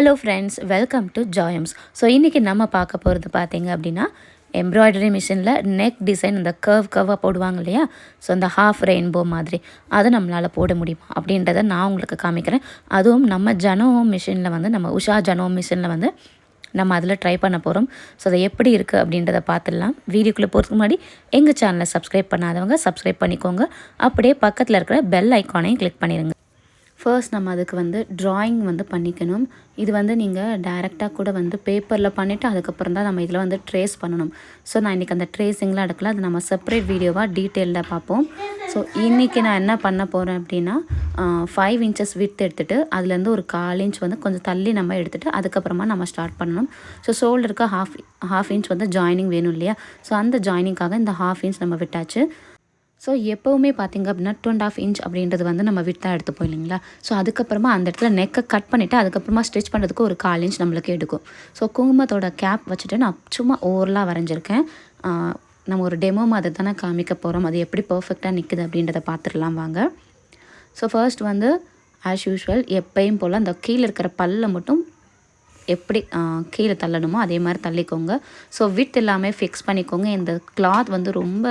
Hello friends welcome to ஜாயம்ஸ் so இன்றைக்கி நம்ம பார்க்க போகிறது பார்த்தீங்க அப்படின்னா எம்ப்ராய்டரி மிஷினில் நெக் டிசைன் அந்த கர்வ் கர்வாக போடுவாங்க இல்லையா? ஸோ அந்த ஹாஃப் ரெயின்போ மாதிரி. அதை நம்மளால் போட முடியுமா? அப்படின்றத நான் உங்களுக்கு காமிக்கிறேன். அதுவும் நம்ம ஜனோ மிஷினில் வந்து நம்ம உஷா ஜனோ மிஷினில் வந்து நம்ம அதில் ட்ரை பண்ண போகிறோம் ஸோ அதை எப்படி இருக்குது அப்படின்றத பார்த்துடலாம். வீடியோக்குள்ளே போகிறதுக்கு முன்னாடி எங்கள் சேனலை சப்ஸ்கிரைப் பண்ணாதவங்க சப்ஸ்கிரைப் பண்ணிக்கோங்க. அப்படியே பக்கத்தில் இருக்கிற பெல் ஐக்கானையும் கிளிக் பண்ணிடுங்க ஃபர்ஸ்ட் நம்ம அதுக்கு வந்து ட்ராயிங் வந்து பண்ணிக்கணும். இது வந்து நீங்கள் டைரெக்டாக கூட வந்து பேப்பரில் பண்ணிவிட்டு அதுக்கப்புறம் தான் நம்ம இதில் வந்து ட்ரேஸ் பண்ணணும். ஸோ நான் இன்றைக்கி அந்த ட்ரேஸிங்லாம் எடுக்கல. அது நம்ம செப்பரேட் வீடியோவாக டீட்டெயிலில் பார்ப்போம். ஸோ இன்றைக்கி நான் என்ன பண்ண போகிறேன் அப்படின்னா ஃபைவ் இன்ச்சஸ் வித் எடுத்துகிட்டு அதுலேருந்து ஒரு கால் இன்ச் வந்து கொஞ்சம் தள்ளி நம்ம எடுத்துகிட்டு அதுக்கப்புறமா நம்ம ஸ்டார்ட் பண்ணணும். ஸோ ஷோல்டருக்கு ஹாஃப் ஹாஃப் இன்ச் வந்து ஜாயினிங் வேணும் இல்லையா? ஸோ அந்த ஜாயினிங்காக இந்த ஹாஃப் இன்ச் நம்ம விட்டாச்சு. ஸோ எப்போவுமே பார்த்திங்க அப்படின்னா டூ அண்ட் ஆஃப் இன்ச் அப்படின்றது வந்து நம்ம விட்டாக எடுத்துப்போம் இல்லைங்களா? ஸோ அதுக்கப்புறமா அந்த இடத்துல நெக்கை கட் பண்ணிவிட்டு அதுக்கப்புறமா ஸ்டிச் பண்ணுறதுக்கு ஒரு கால் இன்ச் நம்மளுக்கு எடுக்கும். ஸோ குங்குமத்தோட கேப் வச்சுட்டு நான் சும்மா ஓவரலாக வரைஞ்சிருக்கேன். நம்ம ஒரு டெமோ மாதிரி தானே காமிக்க போகிறோம் அது எப்படி பர்ஃபெக்டாக நிற்குது அப்படின்றத பார்த்துடலாம் வாங்க. ஸோ ஃபர்ஸ்ட் வந்து ஆஸ் யூஷுவல் எப்பயும் போல் அந்த கீழே இருக்கிற பல்ல மட்டும் எப்படி கீழே தள்ளணுமோ அதே மாதிரி தள்ளிக்கோங்க. ஸோ வித் எல்லாமே ஃபிக்ஸ் பண்ணிக்கோங்க. இந்த கிளாத் வந்து ரொம்ப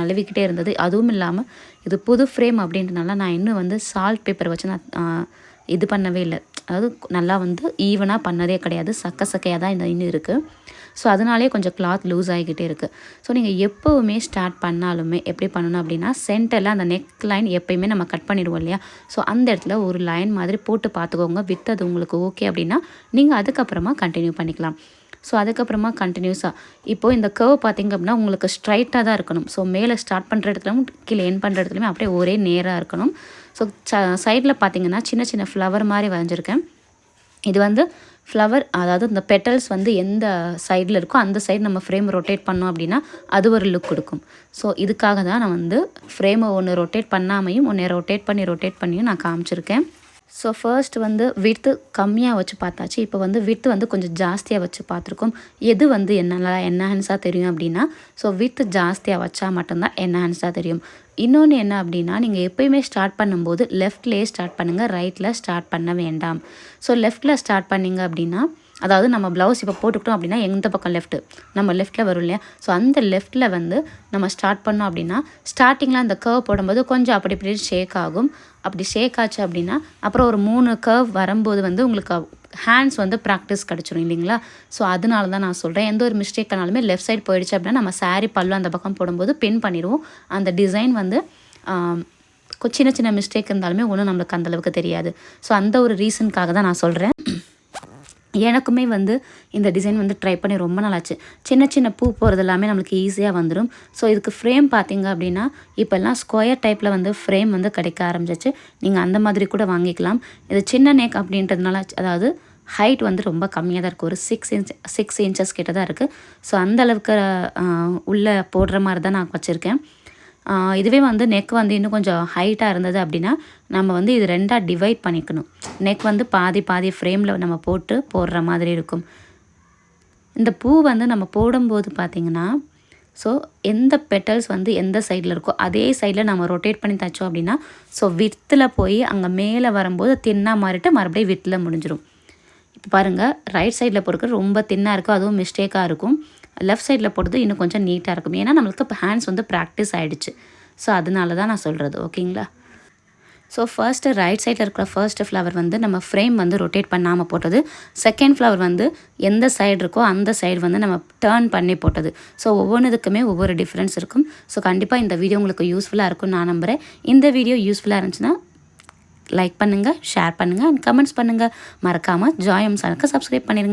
நழுவிக்கிட்டே இருந்தது. அதுவும் இல்லாமல் இது புது ஃப்ரேம் அப்படின்றனால நான் இன்னும் வந்து சால்ட் பேப்பர் வச்சு நான் இது பண்ணவே இல்லை. அதாவது நல்லா வந்து ஈவனாக பண்ணதே கிடையாது. சக்க சக்கையாக தான் இந்த இன்னும் இருக்குது ஸோ அதனாலே கொஞ்சம் கிளாத் லூஸ் ஆகிக்கிட்டே இருக்குது ஸோ நீங்கள் எப்போவுமே ஸ்டார்ட் பண்ணாலுமே எப்படி பண்ணணும் அப்படின்னா சென்டரில் அந்த நெக் லைன் எப்போயுமே நம்ம கட் பண்ணிடுவோம் இல்லையா? ஸோ அந்த இடத்துல ஒரு லைன் மாதிரி போட்டு பார்த்துக்கோங்க. வித் அது உங்களுக்கு ஓகே அப்படின்னா நீங்கள் அதுக்கப்புறமா கண்டினியூ பண்ணிக்கலாம். ஸோ அதுக்கப்புறமா கண்டினியூஸாக இப்போது இந்த கர்வ் பார்த்திங்க அப்படின்னா உங்களுக்கு ஸ்ட்ரைட்டாக தான் இருக்கணும். ஸோ மேலே ஸ்டார்ட் பண்ணுற இடத்துலையும் கீழே என் பண்ணுற இடத்துலையுமே அப்படியே ஒரே நேராக இருக்கணும். ஸோ சைடில் பார்த்திங்கன்னா சின்ன சின்ன ஃப்ளவர் மாதிரி வரைஞ்சிருக்கேன். இது வந்து ஃப்ளவர் அதாவது இந்த பெட்டல்ஸ் வந்து எந்த சைடில் இருக்கோ அந்த சைடு நம்ம ஃப்ரேம் ரொட்டேட் பண்ணோம் அப்படின்னா அது ஒரு லுக் கொடுக்கும். ஸோ இதுக்காக தான் நான் வந்து ஃப்ரேமை ஒன்று ரொட்டேட் பண்ணாமையும் ஒன்று ரொட்டேட் பண்ணி ரொட்டேட் பண்ணியும் நான் காமிச்சிருக்கேன். ஸோ ஃபர்ஸ்ட் வந்து வித்து கம்மியாக வச்சு பார்த்தாச்சு. இப்போ வந்து வித்து வந்து கொஞ்சம் ஜாஸ்தியாக வச்சு பார்த்துருக்கோம். எது வந்து என்னெல்லாம் என்ஹான்ஸாக தெரியும் அப்படின்னா ஸோ வித்து ஜாஸ்தியாக வச்சா மட்டும்தான் என்ஹான்ஸாக தெரியும். இன்னொன்று என்ன அப்படின்னா நீங்கள் எப்போயுமே ஸ்டார்ட் பண்ணும்போது லெஃப்ட்லேயே ஸ்டார்ட் பண்ணுங்கள் ரைட்டில் ஸ்டார்ட் பண்ண வேண்டாம். ஸோ லெஃப்ட்டில் ஸ்டார்ட் பண்ணிங்க அப்படின்னா அதாவது நம்ம ப்ளவுஸ் இப்போ போட்டுக்கிட்டோம் அப்படின்னா எந்த பக்கம் லெஃப்ட்டு நம்ம லெஃப்ட்டில் வரும் இல்லையா? ஸோ அந்த லெஃப்ட்டில் வந்து நம்ம ஸ்டார்ட் பண்ணோம் அப்படின்னா ஸ்டார்டிங்கில் அந்த கர்வ் போடும்போது கொஞ்சம் அப்படி இப்படி ஷேக் ஆகும். அப்படி ஷேக் ஆச்சு அப்படின்னா அப்புறம் ஒரு மூணு கர்வ் வரும்போது வந்து உங்களுக்கு ஹேண்ட்ஸ் வந்து ப்ராக்டிஸ் கிடச்சிரும் இல்லைங்களா? ஸோ அதனால தான் நான் சொல்கிறேன் எந்த ஒரு மிஸ்டேக் ஆனாலுமே லெஃப்ட் சைட் போயிடுச்சு அப்படின்னா நம்ம சாரீ பல்லு அந்த பக்கம் போடும்போது பின் பண்ணிடுவோம். அந்த டிசைன் வந்து சின்ன சின்ன மிஸ்டேக் இருந்தாலுமே ஒன்றும் நம்மளுக்கு அந்தளவுக்கு தெரியாது. ஸோ அந்த ஒரு ரீசனுக்காக தான் நான் சொல்கிறேன் எனக்குமே வந்து இந்த டிசைன் வந்து ட்ரை பண்ணி ரொம்ப நாளாச்சு. சின்ன சின்ன பூ போகிறது எல்லாமே நம்மளுக்கு ஈஸியாக வந்துடும் ஸோ இதுக்கு ஃப்ரேம் பார்த்திங்க அப்படின்னா இப்போல்லாம் ஸ்கொயர் டைப்பில் வந்து ஃப்ரேம் வந்து கிடைக்க ஆரம்பிச்சிச்சு. நீங்கள் அந்த மாதிரி கூட வாங்கிக்கலாம். இது சின்ன நேக் அப்படின்றதுனால அதாவது ஹைட் வந்து ரொம்ப கம்மியாக தான் இருக்குது ஒரு சிக்ஸ் இன்ச் சிக்ஸ் இன்ச்சஸ் கிட்ட தான் இருக்குது ஸோ அந்தளவுக்கு உள்ளே போடுற மாதிரி தான் நான் வச்சுருக்கேன். இதுவே வந்து நெக் வந்து இன்னும் கொஞ்சம் ஹைட்டாக இருந்தது அப்படின்னா நம்ம வந்து இது ரெண்டாக டிவைட் பண்ணிக்கணும். நெக் வந்து பாதி பாதி ஃப்ரேமில் நம்ம போட்டு போடுற மாதிரி இருக்கும். இந்த பூ வந்து நம்ம போடும்போது பார்த்திங்கன்னா ஸோ எந்த பெட்டல்ஸ் வந்து எந்த சைடில் இருக்கோ அதே சைடில் நம்ம ரொட்டேட் பண்ணி தைச்சோம் அப்படின்னா ஸோ வித்தில் போய் அங்கே மேலே வரும்போது தின்னாக மாறிட்டு மறுபடியும் வித்தில் முடிஞ்சிடும் இப்போ பாருங்கள் ரைட் சைடில் பொறுக்க ரொம்ப தின்னாக இருக்கும் அதுவும் மிஸ்டேக்காக இருக்கும். லெஃப்ட் சைடில் போடுறது இன்னும் கொஞ்சம் நீட்டாக இருக்கும். ஏன்னா நம்மளுக்கு இப்போ ஹேண்ட்ஸ் வந்து ப்ராக்டிஸ் ஆகிடுச்சு ஸோ அதனால தான் நான் சொல்கிறது ஓகேங்களா ஸோ ஃபர்ஸ்ட்டு ரைட் சைடில் இருக்கிற ஃபர்ஸ்ட் ஃப்ளவர் வந்து நம்ம ஃப்ரேம் வந்து ரொட்டேட் பண்ணாமல் போட்டது. செகண்ட் ஃப்ளவர் வந்து எந்த சைடு இருக்கோ அந்த சைடு வந்து நம்ம டேர்ன் பண்ணி போட்டது. ஸோ ஒவ்வொன்றுக்குமே ஒவ்வொரு டிஃப்ரென்ஸ் இருக்கும். ஸோ கண்டிப்பாக இந்த வீடியோ உங்களுக்கு யூஸ்ஃபுல்லாக இருக்கும்னு நான் நம்புகிறேன் இந்த வீடியோ யூஸ்ஃபுல்லாக இருந்துச்சுன்னா லைக் பண்ணுங்கள் ஷேர் பண்ணுங்கள் அண்ட் கமெண்ட்ஸ் பண்ணுங்கள் மறக்காமல் ஜாயம் சேனலுக்கு சப்ஸ்கிரைப் பண்ணிடுங்க